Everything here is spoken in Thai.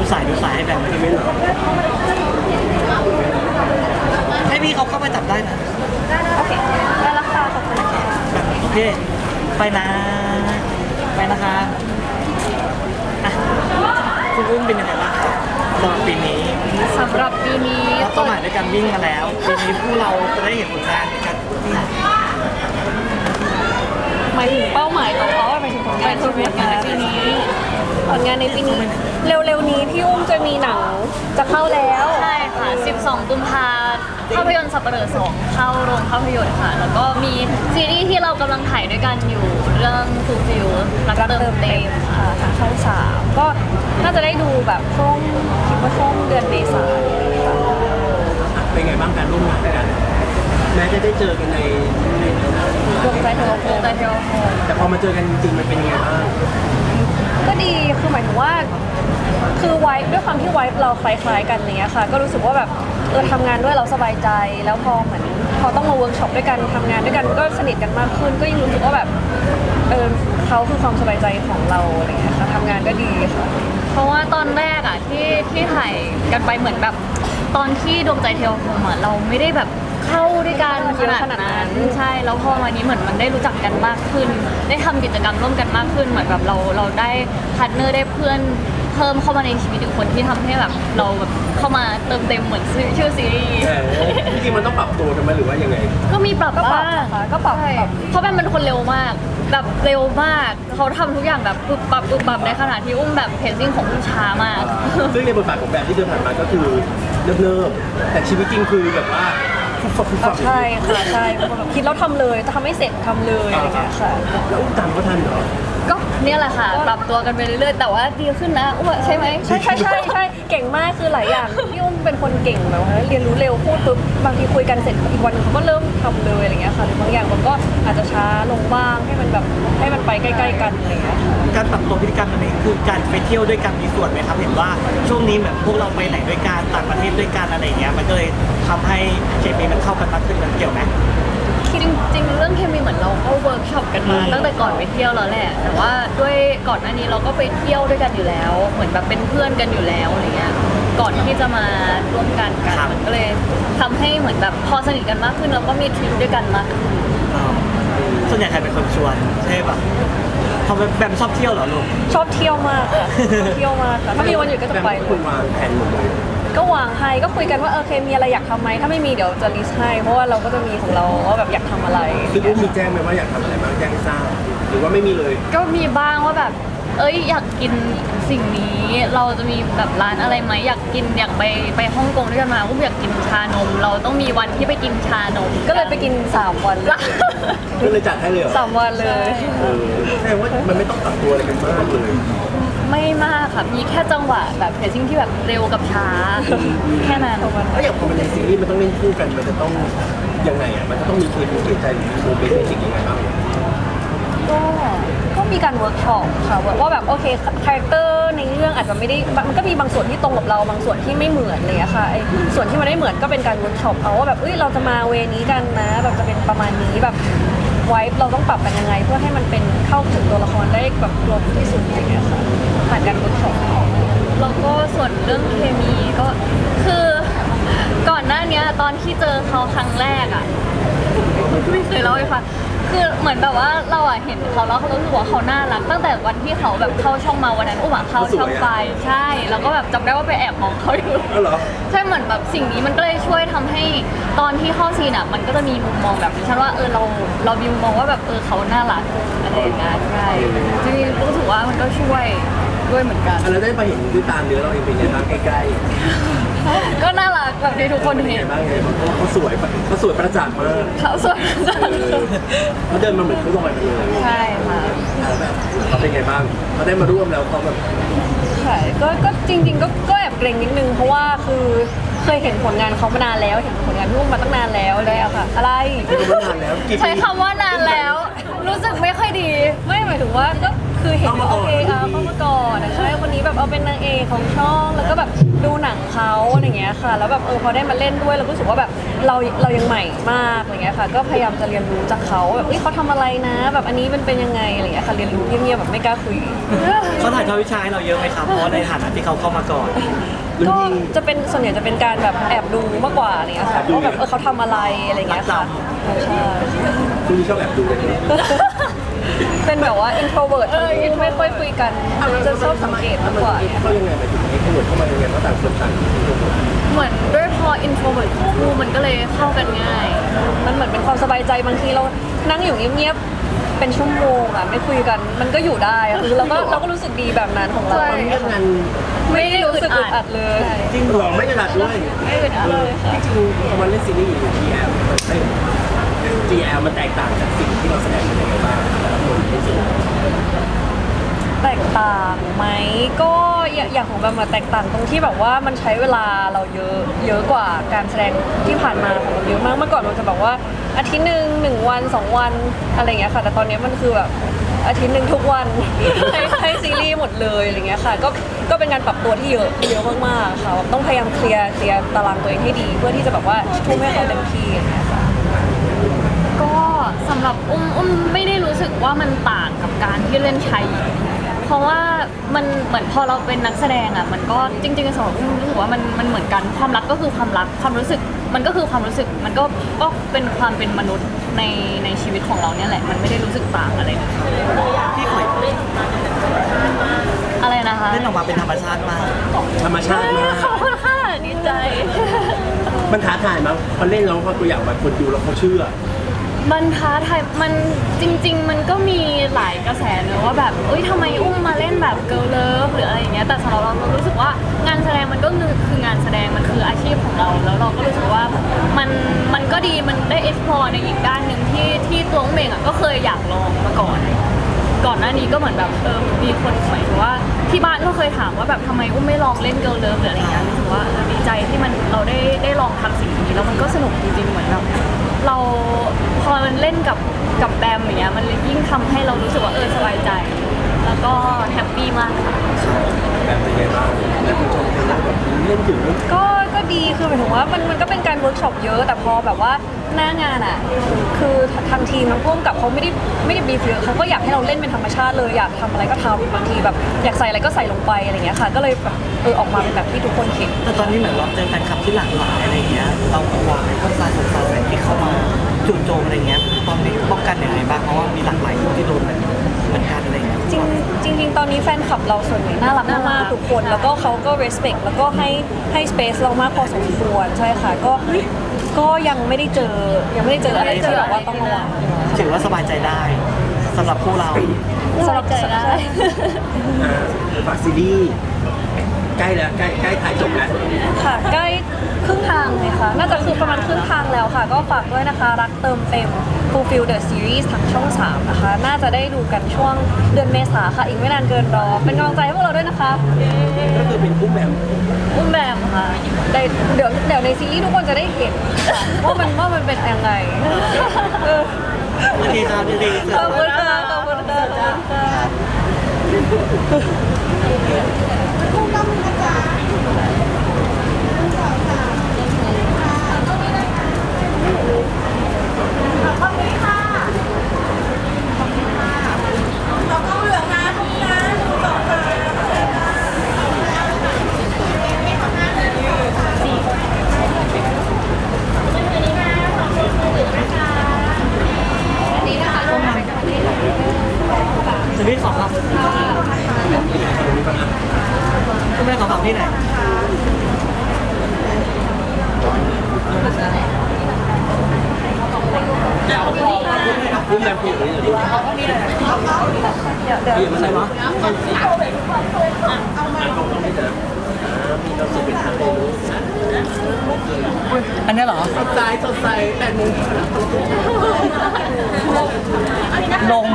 ดูสายดูสายให้แบบไม่เหรอให้พี่เขาเข้ามาจับได้นะ โอเคได้แล้วค่ะขอบคุณนะคะแบบโอเค ไปนะ ไปนะคะอะคุณอุ้มเป็นยังไงบ้างครับสำหรับปีนี้สำหรับปีนี้เราต้องหมายด้วยการวิ่งมาแล้วปีนี้พวกเราจะได้เห็นผลงานในการวิ่งหมายถึงเป้าหมายของเขาหมายถึ งผลงานที่ผลงานในปีนี้ผลงานในปีนี้ เร็วๆนี้พี่อุ้มจะมีหนังจะเข้าแล้ว ใช่ค่ะ 12 กุมภาภาพยนตร์สัปเหร่อสองเข้าโรงภาพยนตร์ค่ะ แล้วก็มีซีรีส์ที่เรากำลังถ่ายด้วยกันอยู่เรื่อง Fulfill รักรักเติเติมมเต็เต็มมค่ะค่ะทางช่องสามก็น่าจะได้ดูแบบช่วงคิดว่าช่วงเดือนเมษายนค่ะอะเป็นไงบ้างการร่วมงานกัน แม้จะได้เจอกันในในดวงใจเธอโคแต่เดียวโฮมแต่ พอมาเจอกันจริงๆมันเป็นยังไงบ้างก็ดีคือหมายถึงว่า คือไว้ด้วยความที่ไว้เราคล้ายๆกันอย่างเงี้ยค่ะ ก็รู้สึกว่าแบบเออทำงานด้วยเราสบายใจแล้วพอเหมือนพอต้องมาเวิร์กช็อปด้วยกันทำงานด้วยกันก็สนิทกันมากขึ้น ก็ยิ่งรู้สึกว่าแบบเออเขาคือความสบายใจของเราอะไรเงี้ยค่ะทำงานก็ดีค่ะ เพราะว่าตอนแรกอะที่ที่ถ่ายกันไปเหมือนแบบ ตอนที่ดวงใจเทวโฮมอะเราไม่ได้แบบ เข้าด้วยกันขนาดขนาดนั้นั้นนใช่แล้วพอวันนี้เหมือนมันได้รู้จักกันมากขึ้น ได้ทำกิจกรรมร่วมกันมากขึ้นเหมือนแบบเราเราได้พาร์ทเนอร์ได้เพื่อนเพิ่มเข้ามาในชีวิตอีกคนที่ทำให้แบบเราแบบเข้ามาเติมเต็มเหมือนชื่อชื่อซีรีส์แต่จริงๆมันต้องปรับตัวกันไหมหรือว่ายังไง ก็มีปรับก็ปรับบ้างนะคะก็ปรับใช่ปรับเพราะแม่เป็นคนเร็วมาก แบบเร็วมากเขาทำทุกอย่างแบบปุบปับปุบปับในขณะที่อุ้มแบบเพนซิ่งของอุ้มช้ามาก ซึ่งในบทบาทของแบบที่เดินผ่านมาก็คือเนิบๆแต่ชีวิตจริงคือแบบว่า ฟุบฟับฟุบฟับใช่ค่ะใช่แบบคิดแล้วทำเลยจะทำให้เสร็จทำเลยอะไรเงี้ยค่ะ แล้วอุ้มตามก็ทันเหรอ ก็เนี่ยแหละค่ะ ปรับตัวกันไปเรื่อยๆ แต่ว่าดีขึ้นนะอุ้มว่าใช่ไหมใช่ใช่ใช่ใช่เก่งมากคือหลายอย่างพี่อุ้มเป็นคนเก่งแบบว่าเรียนรู้เร็วพูดปุ๊บบางทีคุยกันเสร็จอีกวันหนึงเขาก็เริ่มทำเลยอะไรเงี้ยค่ะหรือบางอย่างมันก็อาจจะช้าลงบ้างให้มันแบบให้มันไปใกล้ ๆ กันอะไรเงี้ยค่ะการปรับตัวพฤติกรรมอันนี้คือการไปเที่ยวด้วยกันมีส่วนไหมครับ เห็นว่าช่วงนี้เหมือนพวกเราไปไหนด้วยกันต่างประเทศด้วยกันอะไรอย่างเงี้ยมันก็เลย ทำให้เคมีมันเข้ากันมากขึ้นมันเกี่ยวไหมจริงๆ เรื่องเคมีเหมือนเราก็เวิร์กช็อปกันมา อืมตั้งแต่ก่อนไปเที่ยวแล้วแหละ แต่ว่าด้วยก่อนหน้านี้เราก็ไปเที่ยวด้วยกันอยู่แล้ว เหมือนแบบเป็นเพื่อนกันอยู่แล้วอะไรเงี้ย ก่อนที่จะมาร่วมกันกันมันก็เลยทำให้เหมือนแบบพอสนิทกันมากขึ้นแล้วก็มีทริปด้วยกันมากขึ้นอ๋อส่วนใหญ่ใครเป็นคนชวนใช่ปะพอแบบแบบชอบเที่ยวเหรอลูก ชอบเที่ยวมากค่ะชอบเที่ยวมากค่ะถ้ามีวันหยุดก็จะไปแบบเลคุยณวางแผนหมดเลย ก็วางให้ก็คุยกันว่าเออโอเคมีอะไรอยากทำไหมถ้าไม่มีเดี๋ยวจะลิสต์ให้ เพราะว่าเราก็จะมีของเราว่าแบบอยากทำอะไร ซึ่งอุ้มมีแจ้งไหมว่าอยากทำอะไรบ้างแจ้งให้ทราบหรือว่าไม่มีเลย ก็มีบ้างว่าแบบ เอ้ยอยากกินสิ่งนี้ เราจะมีแบบร้านอะไรไหมอยากกินอยากไปไปฮ่องกงด้วยกันมาอุ้มอยากกินชานม เราต้องมีวันที่ไปกินชานมก็เลยไปกิน3วันเลยก็เลยจัดให้เลยเหรอสามวันเลยเออแสดงว่ามันไม่ต้องปรับตัวอะไรกันมากเลย ไม่มากค่ะ มีแค่จังหวะแบบเพจซิ่งที่แบบเร็วกับช้า แค่นั้นแล้วอย่างพอมันในซีรีส์มันต้องเล่นคู่กันมันจะต้องยังไงอะมันจะต้องมีเคมีเปลี่ยนใจหรือมีโมเมนต์ในสิ่งยังไงบ้างก็ก็มีการเวิร์กช็อปค่ะว่าว่าแบบโอเคคาแรคเตอร์ในเรื่องอาจจะไม่ได้มันก็มีบางส่วนที่ตรงกับเราบางส่วนที่ไม่เหมือนอะไรอย่างเลยค่ะไอ้ส่วนที่มันไม่เหมือนก็เป็นการเวิร์กช็อปเอาว่าแบบเอ้ยเราจะมาเวนี้กันนะ แบบจะเป็นประมาณนี้แบบ ไว้เราต้องปรับกันยังไง เพื่อให้มันเป็นเข้าถึงตัวละครได้แบบกลมที่สุดอย่างเงี้ยค่ะผ่านการเวิร์กช็อปแล้วก็ส่วนเรื่องเคมีก็คือก่อนหน้าเนี้ยตอนที่เจอเขาครั้งแรกอะไม่เคยเล่าให้ฟัง คือเหมือนแบบว่าเราอะเห็นเขาแล้วเขารู้สึกว่าเขาน่ารัก ตั้งแต่วันที่เขาแบบเข้าช่องมาวันนั้นอุ้มอะเข้าช่องไปใช่ แล้วก็แบบจำได้ว่าไปแอบมองเขาอยู่ก็เหรอ ใช่เหมือนแบบสิ่งนี้มันก็เลยช่วยทำให้ตอนที่เข้าซีนอะมันก็จะมีมุมมองแบบฉันว่าเออเราเรามีมุมมองว่าแบบเออเขาน่ารักอะไรอย่างเงี้ยใช่จริงๆรู้สึกว่ามันก็ช่วยด้วยเหมือนกันอันนั้นได้มาเห็นด้วยตาเนื้อเราเองเป็นไงบ้างใกล้ ก็น่ารักแบบที่ทุกๆคนเป็นไงเห็นบ้างไงเพราะว่าเขาสวยเขาสวยประจักษ์มากเขาสวยจังเออเขาเดินมาเหมือนเขาลอยมาเลยใช่ค่ะเขาแบบเขาเป็นไงบ้างเขาได้มาร่วมแล้วเขาแบบค่ะก็ก็จริง ๆ ก็ก็แอบเกรงนิดนึงเพราะว่าคือเคยเห็นผลงานเขามานานแล้ว เห็นผลงานพี่อุ้มมาตั้งนานแล้วแล้วค่ะ อะไรไม่รู้ว่านานแล้วกี่ใช้ปีคำว่านานแล้ว รู้สึกไม่ค่อยดี ไม่หมายถึงว่าก็ คือเห็นเข้ามาว่าก่โออนเคเอาเข้ามาก่อนนะใช่วันนี้แบบเอาเป็นนางเอกของช่องแล้วก็แบบดูหนังเขาอะไรเงี้ยค่ะ แล้วแบบเออพอได้มาเล่นด้วยเราก็รู้สึกว่าแบบเราเรายังใหม่มากอะไรเงี้ยค่ะ ก็พยายามจะเรียนรู้จากเขาแบบเฮ้ยเขาทำอะไรนะ แบบอันนี้มันเป็นยังไงอะไรเงี้ยค่ะเรียนรู้เงียบๆแบบไม่กล้าคุย เขาถ่ายทอดวิชาให้เราเยอะไหมครับ เพราะว่าในฐานะที่เขาเข้ามาก่อน ก็จะเป็นส่วนใหญ่จะเป็นการแบบแอบดูมากกว่าอะไรเงี้ยค่ะว่าแบบเออเขาทำอะไรอะไรเงี้ยค่ะใช่ คุณชอบแอบดูเลย เป็นแบบว่า introvert ทั้งคู่ไม่ค่อยคุยกันจะชอบสังเกตมากกว่า เขายังไงไปถึงไอ้ขนวดเข้ามายังไงเพราะต่างคนต่างเหมือนด้วยพอ introvert คู่มันก็เลยเข้ากันง่าย มันเหมือนเป็นความสบายใจบางทีเรานั่งอยู่เงียบๆเป็นชั่วโมงอะไม่คุยกันมันก็อยู่ได้อะคือเราก็เราก็รู้สึกดีแบบนั้นของเราใช่ตอนนี้ทำงานไม่ได้รู้สึกอึดอัดเลยจริงหรอไม่กระดาษด้วยไม่เป็นอะไรเลยค่ะ จริงๆพอมาเล่นซีรีส์อยู่ GL มันเอ้ย GL มันแตกต่างจากสิ่งที่เราแสดงเป็นยังไงบ้างแต่ละคนที่สุด แตกต่างไหมก็อย่างของแบมาแตกต่างตรงที่แบบว่ามันใช้เวลาเราเยอะเยอะกว่าการแสดงที่ผ่านมาของเราเยอะมากเมื่อก่อนมันจะแบบว่าอาทิตย์หนึ่งหนึ่งวันสองวันอะไรอย่างเงี้ยค่ะ แต่ตอนนี้มันคือแบบอาทิตย์หนึ่งทุกวันให้ให้ซีรีส์หมดเลยอะไรเงี้ยค่ะก็ก็เป็นการปรับตัวที่เยอะเยอะมากๆค่ะต้องพยายามเคลียร์เคลียร์ตารางตัวเองให้ดี เพื่อที่จะแบบว่าทุ่มให้เขาเต็มที่อย่างเงี้ยค่ะก็สำหรับอุ้มอุ้มไม่ได้รู้สึกว่ามันต่างกับการที่เล่นชายหญิง เพราะว่ามันเหมือนพอเราเป็นนักแสดงอะมันก็จริงๆสำหรับอุ้มรู้สึกว่ามันมันเหมือนกันความรักก็คือความรักความรู้สึก มันก็คือความรู้สึกมันก็ก็เป็นความเป็นมนุษย์ในในชีวิตของเราเนี่ยแหละมันไม่ได้รู้สึกต่างอะไรเลยพี่เคยอะไรนะคะเล่นออกมาเป็นธรรมชาติมากธรรมชาติมากขอบคุณค่ะดีใจ มันท้าทายมั้งพอเล่นแล้วพอตัวอย่างมาคนดูแล้วเขาเชื่อ มันท้าทายมันจริง ๆ มันก็มีหลายกระแสเนอะว่าแบบเอ้ยทำไมอุ้มมาเล่นแบบเกิ l ลเลิฟหรืออะไรอย่างเงี้ยแต่สำหรับเราเรารู้สึกว่างานแสดงมันก็คือคืองานแสดงมันคืออาชีพของเรา แล้วเราก็รู้สึกว่ามันมันก็ดีมันได้ explore ในอีกด้านหนึ่งที่ที่ตัวอุ้มเองอะก็เคยอยากลองมาก่อน ก่อนหน้านี้ก็เหมือนแบบเออมีคนหมายถึงว่าที่บ้านก็เคยถามว่าแบบทำไมอุ้มไม่ลองเล่นเกิร์ลเลิฟหรืออะไรเงี้ยรู้สึกว่าเออดีใจที่มันเราได้ได้ลองทำสิ่งนี้แล้วมันก็สนุกจริงๆเหมือนแบบเราพอมันเล่นกับกับแบมอย่างเงี้ยมันเลยยิ่งทำให้เรารู้สึกว่าเออสบายใจ แล้วก็แฮปปี้มากค่ะ แบบเป็นไงบ้างแล้วคุณชมเป็นแบบเล่นถึงก็ ก็ดีคือหมายถึงว่ามันมันก็เป็นการเวิร์กช็อปเยอะ แต่พอแบบว่าหน้างานอะ คือทางทีมน้องพุ่มกับเขาไม่ได้ไม่ได้บีฟเยอะเขาก็อยากให้เราเล่นเป็นธรรมชาติเลยอยากทำอะไรก็ทำบางทีแบบอยากใส่อะไรก็ใส่ลงไปอะไรเงี้ยค่ะ ก็เลยแบบเออออกมาเป็นแบบที่ทุกคนเห็นแต่ตอนนี้เหมือนเราเจอแฟนคลับที่หลากหลายอะไรเงี้ยเรากลัวพวกซาสงซาแสที่เข้ามาจู่โจมอะไรเงี้ยตอนนี้ป้องกันยังไงบ้างเพราะว่ามีหลากหลายคนที่โดนแบบเหมือนกันอะไรเงี้ย จริงจริงๆตอนนี้แฟนคลับเราส่วนใหญ่น่ารักมากๆทุกคน แล้วก็เขาก็ respect แล้วก็ให้ให้ space เรามากพอสมควรใช่ค่ะก็ก็ยังไม่ได้เจอยังไม่ได้เจออะไรที่แบบว่าต้องระวังถือว่าสบายใจได้สำหรับคู่เราสำหรับใจได้อ่าฝากซีรีส์ ใกล้แล้วใกล้ใกล้ถ่ายจบแล้วค่ะใกล้ครึ่งทางเลยค่ะ น่าจะคือประมาณครึ่งทางแล้วค่ะ ก็ฝากด้วยนะคะ รักเติมเต็ม Fulfill the Series ทางช่อง 3 นะคะ น่าจะได้ดูกันช่วงเดือนเมษาค่ะ อีกไม่นานเกินรอ เป็นกำลังใจให้พวกเราด้วยนะคะ ก็คือเป็นอุ้มแบบอุ้มแบมค่ะได้เดี๋ยวเดี๋ยวในซีรีส์ทุกคนจะได้เห็นค่ะว่ามันว่ามันเป็นยังไงเออโอเคครับดีดีขอบคุณค่ะขอบคุณค่ะ จ ที่ไหนพูดแะไพูดเลยเดี๋ยวเดี๋ยวมันอะไรวอันนี้เหรอสดใสสดใสแต่นุ่มลง